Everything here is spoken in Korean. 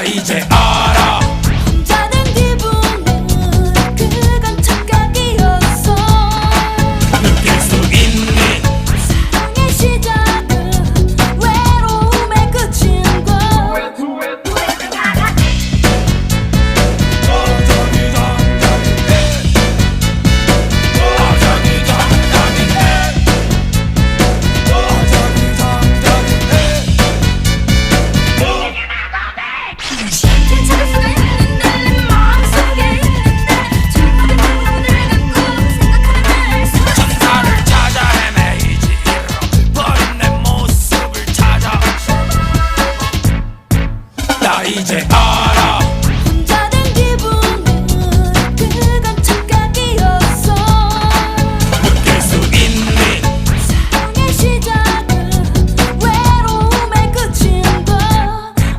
idzie, 이제 알아.